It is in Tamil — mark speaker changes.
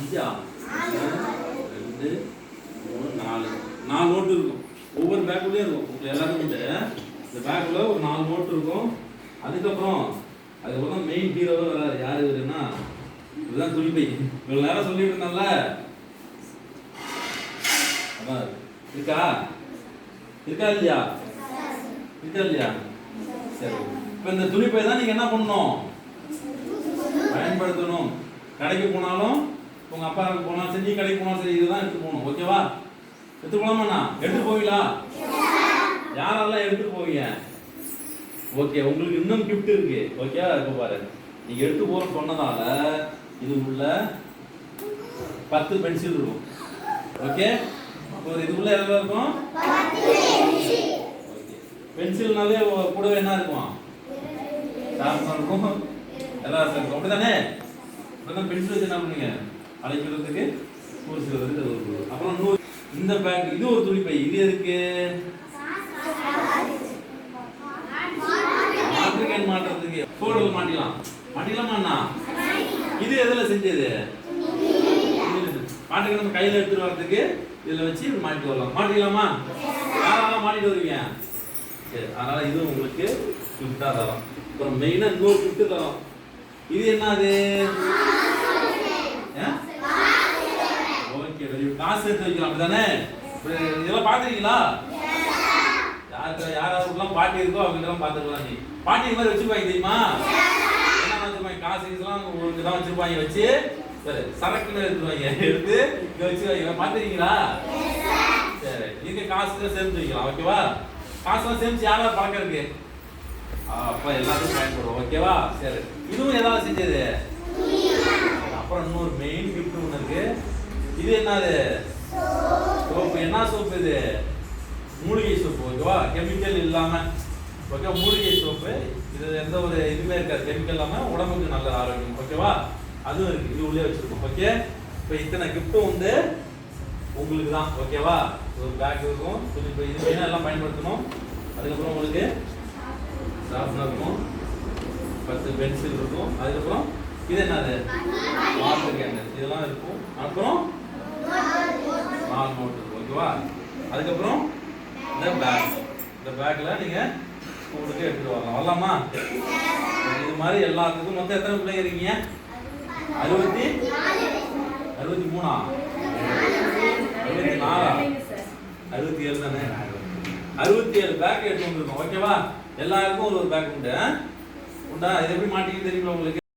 Speaker 1: அஞ்சா ரெண்டு மூணு நாலு. நாலு நோட்டு இருக்கும். ஒவ்வொரு பேக்குள்ளேயும் இருக்கும். உங்களுக்கு எல்லாருக்கும் உண்டு. இந்த பேக்கில் ஒரு நாலு நோட்டு இருக்கும். அதுக்கப்புறம் அதுக்கப்புறம் தான் மெயின் ஹீரோவே வராது யார் இவருன்னா? இதுதான் துணிப்பை இவ்வளோ நேரம் சொல்லிட்டு இருந்தால அதான் இருக்கா? இருக்கா இல்லையா? இருக்கா இல்லையா? சரி. இப்போ இந்த துணிப்பை தான் நீங்கள் என்ன பண்ணணும்? பயன்படுத்தணும். கடைக்கு போனாலும் உங்கள் அப்பா போனாலும் சரி நீ கடைக்கு போனால் சரி இதுதான் எடுத்து போகணும். ஓகேவா எடுத்து போலாமாண்ணா எடுத்து போவீங்களா? யாரெல்லாம் எடுத்துட்டு போவீங்க? ஓகே உங்களுக்கு இன்னும் கிஃப்ட் இருக்கு. ஓகேவா இப்போ பாரு. நீங்கள் எடுத்து போற சொன்னதால இது உள்ள பத்து பென்சில் இருக்கும். ஓகே அப்போ இது உள்ள எவ்வளோ இருக்கும்? பென்சில்னாலே கூட என்ன இருக்கும்? சாம்சங் இருக்கும். எல்லாம் இருக்கும். அப்படிதானே அப்படிதான் பென்சில் வச்சு என்ன பண்ணுங்க அழைக்கிறதுக்கு பூசிக்கிறதுக்கு அது ஒரு அப்புறம் இன்னொரு இந்த பேக் இது ஒரு துணிப்பை இது எதுக்கு? மாற்றுக்கேன் மாட்டுறதுக்கு போர்டில் மாட்டிக்கலாம். மாட்டிக்கலாமாண்ணா இது எதுல செஞ்சது? மாட்டுக்கு நம்ம கையில எடுத்துட்டு வர்றதுக்கு இதுல வச்சு மாட்டிட்டு வரலாம். மாட்டிக்கலாமா? யாராலாம் மாட்டிட்டு வருவீங்க? சரி அதனால இது உங்களுக்கு கிஃப்டா தரோம். அப்புறம் மெயினா இன்னொரு கிஃப்ட்டு தரோம். இது என்னது ஓகே சேர்த்து வைக்கலாம் அப்படிதானே? இதெல்லாம் பாத்துருக்கீங்களா யாருக்கு யாராவதுலாம் பாட்டி இருக்கோ அவங்களுக்கெல்லாம் பார்த்துக்கலாம் நீ. பாட்டி இது மாதிரி வச்சிருப்பாங்க தெரியுமா? என்ன வச்சிருப்பாங்க? காசு இதெல்லாம் உங்களுக்கு தான் வச்சிருப்பாங்க வச்சு. சரி சரக்குல எடுத்துருவாங்க எடுத்து இங்க வச்சு வைங்க பார்த்துருக்கீங்களா? சரி நீங்கள் காசு தான் சேர்த்து வைக்கலாம் ஓகேவா? காசுலாம் சேமிச்சு யாராவது பழக்கம் இருக்கு அப்ப எல்லாத்துக்கும் பயன்படும் ஓகேவா? சரி இதுவும் எதாவது செஞ்சது? அப்புறம் இன்னொரு மெயின் கிஃப்ட் ஒன்று இருக்கு. இது என்னது? சோப்பு என்ன சோப்பு இது? மூலிகை சோப்பு ஓகேவா? கெமிக்கல் இல்லாம ஓகே மூலிகை சோப்பு. இது எந்த ஒரு இதுவுமே இருக்காது. கெமிக்கல் இல்லாம உடம்புக்கு நல்ல ஆரோக்கியம் ஓகேவா? அதுவும் இருக்கு. இது உள்ளே வச்சிருக்கோம் ஓகே? இப்போ இத்தனை கிஃப்ட்டும் வந்து உங்களுக்கு தான் ஓகேவா? ஒரு பேக் இருக்கும். கொஞ்சம் இப்போ இது மெயினாக எல்லாம் பயன்படுத்தணும்? அதுக்கப்புறம் உங்களுக்கு ஷார்ப்னர் இருக்கும். பத்து பென்சில் இருக்கும். அதுக்கப்புறம் இது என்னது? வாட்டர் கேண்டல் இதெல்லாம் இருக்கும். அப்புறம் ஓகேவா? அதுக்கப்புறம் இந்த பேக் இந்த பேக்கில் நீங்கள் ஸ்கூலுக்கு எடுத்துகிட்டு வரலாம். வரலாமா? இது மாதிரி எல்லாத்துக்கும் மொத்தம் எத்தனை பிள்ளைங்க இருக்கீங்க? அறுபத்தி அறுபத்தி மூணா? அறுபத்தி நாலா? அறுபத்தி ஏழு தானே? அறுபத்தி ஏழு பேக் எடுத்து வந்துருக்கோம். ஓகேவா? எல்லாருக்கும் ஒரு ஒரு பேக் உண்டு உண்டா? இது எப்படி மாட்டிக்கிட்டு தெரியுமா உங்களுக்கு?